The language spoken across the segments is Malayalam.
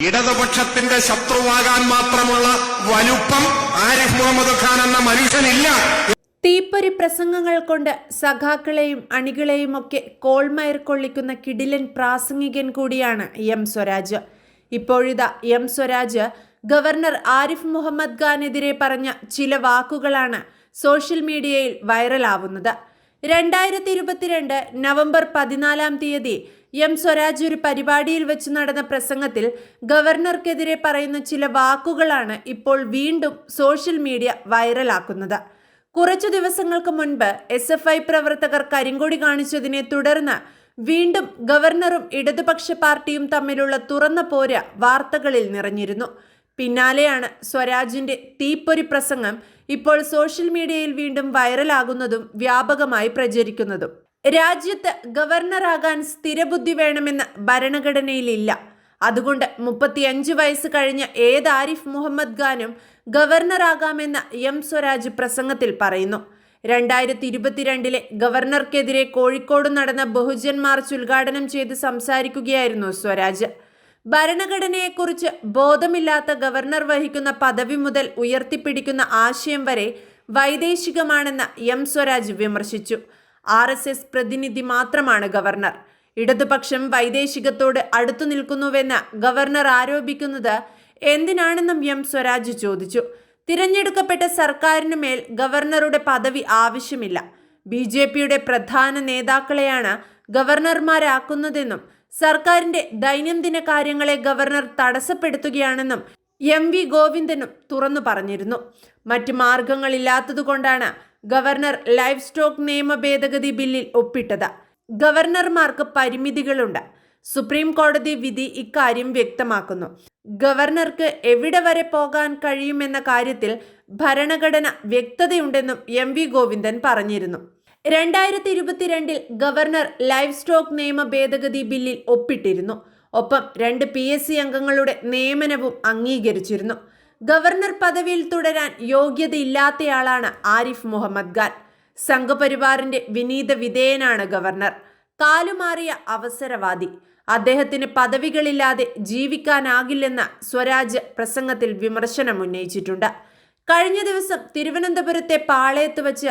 ഇടതുപക്ഷത്തിന്റെ ശത്രുവാകാൻ മാത്രമുള്ള വലുപ്പം ആരിഫ് മുഹമ്മദ് ഖാൻ എന്ന മനുഷ്യനില്ല. തീപ്പൊരി പ്രസംഗങ്ങൾ കൊണ്ട് സഖാക്കളെയും അണികളെയും ഒക്കെ കോൾമയർ കൊള്ളിക്കുന്ന കിടിലൻ പ്രാസംഗികൻ കൂടിയാണ് എം സ്വരാജ്. ഇപ്പോഴിതാ എം സ്വരാജ് ഗവർണർ ആരിഫ് മുഹമ്മദ് ഖാനെതിരെ പറഞ്ഞ ചില വാക്കുകളാണ് സോഷ്യൽ മീഡിയയിൽ വൈറലാവുന്നത്. രണ്ടായിരത്തി ഇരുപത്തിരണ്ട് നവംബർ പതിനാലാം തീയതി എം സ്വരാജ് ഒരു പരിപാടിയിൽ വെച്ച് നടന്ന പ്രസംഗത്തിൽ ഗവർണർക്കെതിരെ പറയുന്ന ചില വാക്കുകളാണ് ഇപ്പോൾ വീണ്ടും സോഷ്യൽ മീഡിയ വൈറലാക്കുന്നത്. കുറച്ചു ദിവസങ്ങൾക്ക് മുൻപ് എസ് എഫ് ഐ പ്രവർത്തകർ കരിങ്കൊടി കാണിച്ചതിനെ തുടർന്ന് വീണ്ടും ഗവർണറും ഇടതുപക്ഷ പാർട്ടിയും തമ്മിലുള്ള തുറന്ന പോര വാർത്തകളിൽ നിറഞ്ഞിരുന്നു. പിന്നാലെയാണ് സ്വരാജിന്റെ തീപ്പൊരി പ്രസംഗം ഇപ്പോൾ സോഷ്യൽ മീഡിയയിൽ വീണ്ടും വൈറലാകുന്നതും വ്യാപകമായി പ്രചരിക്കുന്നതും. രാജ്യത്ത് ഗവർണറാകാൻ സ്ഥിരബുദ്ധി വേണമെന്ന് ഭരണഘടനയിലില്ല. അതുകൊണ്ട് മുപ്പത്തിയഞ്ച് വയസ്സ് കഴിഞ്ഞ ഏത് ആരിഫ് മുഹമ്മദ് ഖാനും ഗവർണറാകാമെന്ന് എം സ്വരാജ് പ്രസംഗത്തിൽ പറയുന്നു. രണ്ടായിരത്തി ഇരുപത്തിരണ്ടിലെ ഗവർണർക്കെതിരെ കോഴിക്കോട് നടന്ന ബഹുജൻ മാർച്ച് ഉദ്ഘാടനം ചെയ്ത് സംസാരിക്കുകയായിരുന്നു സ്വരാജ്. ഭരണഘടനയെക്കുറിച്ച് ബോധമില്ലാത്ത ഗവർണർ വഹിക്കുന്ന പദവി മുതൽ ഉയർത്തിപ്പിടിക്കുന്ന ആശയം വരെ വൈദേശികമാണെന്ന് എം സ്വരാജ് വിമർശിച്ചു. ആർ എസ് എസ് പ്രതിനിധി മാത്രമാണ് ഗവർണർ. ഇടതുപക്ഷം വൈദേശികത്തോട് അടുത്തു നിൽക്കുന്നുവെന്ന് ഗവർണർ ആരോപിക്കുന്നത് എന്തിനാണെന്നും എം സ്വരാജ് ചോദിച്ചു. തിരഞ്ഞെടുക്കപ്പെട്ട സർക്കാരിന് മേൽ ഗവർണറുടെ പദവി ആവശ്യമില്ല. ബി ജെ പിയുടെ പ്രധാന നേതാക്കളെയാണ് ഗവർണർമാരാക്കുന്നതെന്നും സർക്കാരിന്റെ ദൈനംദിന കാര്യങ്ങളെ ഗവർണർ തടസ്സപ്പെടുത്തുകയാണെന്നും എം വി ഗോവിന്ദനും തുറന്നു പറഞ്ഞിരുന്നു. മറ്റ് മാർഗങ്ങളില്ലാത്തതുകൊണ്ടാണ് ഗവർണർ ലൈഫ് സ്റ്റോക്ക് നിയമ ഭേദഗതി ബില്ലിൽ ഒപ്പിട്ടത്. ഗവർണർമാർക്ക് പരിമിതികളുണ്ട്. സുപ്രീം കോടതി വിധി ഇക്കാര്യം വ്യക്തമാക്കുന്നു. ഗവർണർക്ക് എവിടെ വരെ പോകാൻ കഴിയുമെന്ന കാര്യത്തിൽ ഭരണഘടന വ്യക്തതയുണ്ടെന്നും എം വി ഗോവിന്ദൻ പറഞ്ഞിരുന്നു. രണ്ടായിരത്തി ഇരുപത്തിരണ്ടിൽ ഗവർണർ ലൈഫ് സ്റ്റോക്ക് നിയമ ഭേദഗതി ബില്ലിൽ ഒപ്പിട്ടിരുന്നു. ഒപ്പം രണ്ട് പി എസ് സി അംഗങ്ങളുടെ നിയമനവും അംഗീകരിച്ചിരുന്നു. ഗവർണർ പദവിയിൽ തുടരാൻ യോഗ്യതയില്ലാത്തയാളാണ് ആരിഫ് മുഹമ്മദ് ഖാൻ. സംഘപരിവാറിന്റെ വിനീത വിധേയനാണ് ഗവർണർ. കാലുമാറിയ അവസരവാദി. അദ്ദേഹത്തിന് പദവികളില്ലാതെ ജീവിക്കാനാകില്ലെന്ന സ്വരാജ് പ്രസംഗത്തിൽ വിമർശനം ഉന്നയിച്ചിട്ടുണ്ട്. കഴിഞ്ഞ ദിവസം തിരുവനന്തപുരത്തെ പാളയത്ത് വച്ച്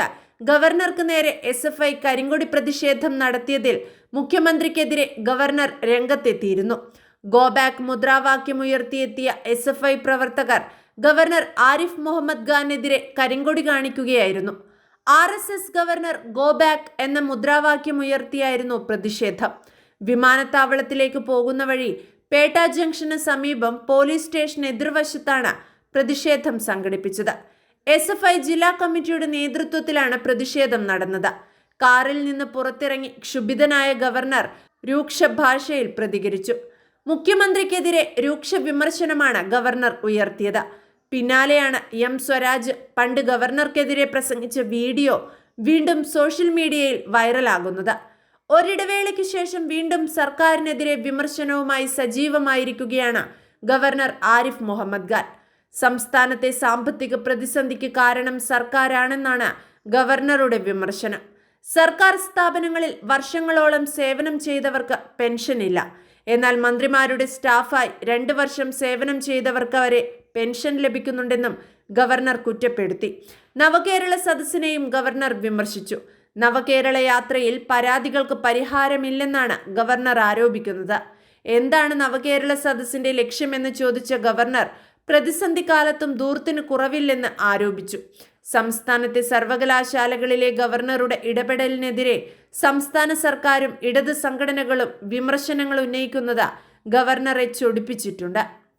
ഗവർണർക്ക് നേരെ എസ് എഫ് ഐ കരിങ്കൊടി പ്രതിഷേധം നടത്തിയതിൽ മുഖ്യമന്ത്രിക്കെതിരെ ഗവർണർ രംഗത്തെത്തിയിരുന്നു. ഗോബാക്ക് മുദ്രാവാക്യം ഉയർത്തിയെത്തിയ എസ് എഫ് ഐ പ്രവർത്തകർ ഗവർണർ ആരിഫ് മുഹമ്മദ് ഖാനെതിരെ കരിങ്കൊടി കാണിക്കുകയായിരുന്നു. R S S governor go back എന്ന മുദ്രാവാക്യം ഉയർത്തിയായിരുന്നു പ്രതിഷേധം. വിമാനത്താവളത്തിലേക്ക് പോകുന്ന വഴി പേട്ട ജംഗ്ഷന് സമീപം പോലീസ് സ്റ്റേഷൻ എതിർവശത്താണ് പ്രതിഷേധം സംഘടിപ്പിച്ചത്. എസ് എഫ് ഐ ജില്ലാ കമ്മിറ്റിയുടെ നേതൃത്വത്തിലാണ് പ്രതിഷേധം നടന്നത്. കാറിൽ നിന്ന് പുറത്തിറങ്ങി ക്ഷുഭിതനായ ഗവർണർ രൂക്ഷ ഭാഷയിൽ പ്രതികരിച്ചു. മുഖ്യമന്ത്രിക്കെതിരെ രൂക്ഷ വിമർശനമാണ് ഗവർണർ ഉയർത്തിയത്. പിന്നാലെയാണ് എം സ്വരാജ് പണ്ട് ഗവർണർക്കെതിരെ പ്രസംഗിച്ച വീഡിയോ വീണ്ടും സോഷ്യൽ മീഡിയയിൽ വൈറലാകുന്നത്. ഒരിടവേളയ്ക്ക് ശേഷം വീണ്ടും സർക്കാരിനെതിരെ വിമർശനവുമായി സജീവമായിരിക്കുകയാണ് ഗവർണർ ആരിഫ് മുഹമ്മദ് ഖാൻ. സംസ്ഥാനത്തെ സാമ്പത്തിക പ്രതിസന്ധിക്ക് കാരണം സർക്കാരാണെന്നാണ് ഗവർണറുടെ വിമർശനം. സർക്കാർ സ്ഥാപനങ്ങളിൽ വർഷങ്ങളോളം സേവനം ചെയ്തവർക്ക് പെൻഷനില്ല. എന്നാൽ മന്ത്രിമാരുടെ സ്റ്റാഫായി രണ്ട് വർഷം സേവനം ചെയ്തവർക്ക് വരെ പെൻഷൻ ലഭിക്കുന്നുണ്ടെന്നും ഗവർണർ കുറ്റപ്പെടുത്തി. നവകേരള സദസ്സിനെയും ഗവർണർ വിമർശിച്ചു. നവകേരള യാത്രയിൽ പരാതികൾക്ക് പരിഹാരമില്ലെന്നാണ് ഗവർണർ ആരോപിക്കുന്നത്. എന്താണ് നവകേരള സദസ്സിന്റെ ലക്ഷ്യമെന്ന് ചോദിച്ച ഗവർണർ പ്രതിസന്ധി കാലത്തും ദൂർത്തിന് കുറവില്ലെന്ന് ആരോപിച്ചു. സംസ്ഥാനത്തെ സർവകലാശാലകളിലെ ഗവർണറുടെ ഇടപെടലിനെതിരെ സംസ്ഥാന സർക്കാരും ഇടത് സംഘടനകളും വിമർശനങ്ങൾ ഉന്നയിക്കുന്നത് ഗവർണറെ ചൊടിപ്പിച്ചിട്ടുണ്ട്.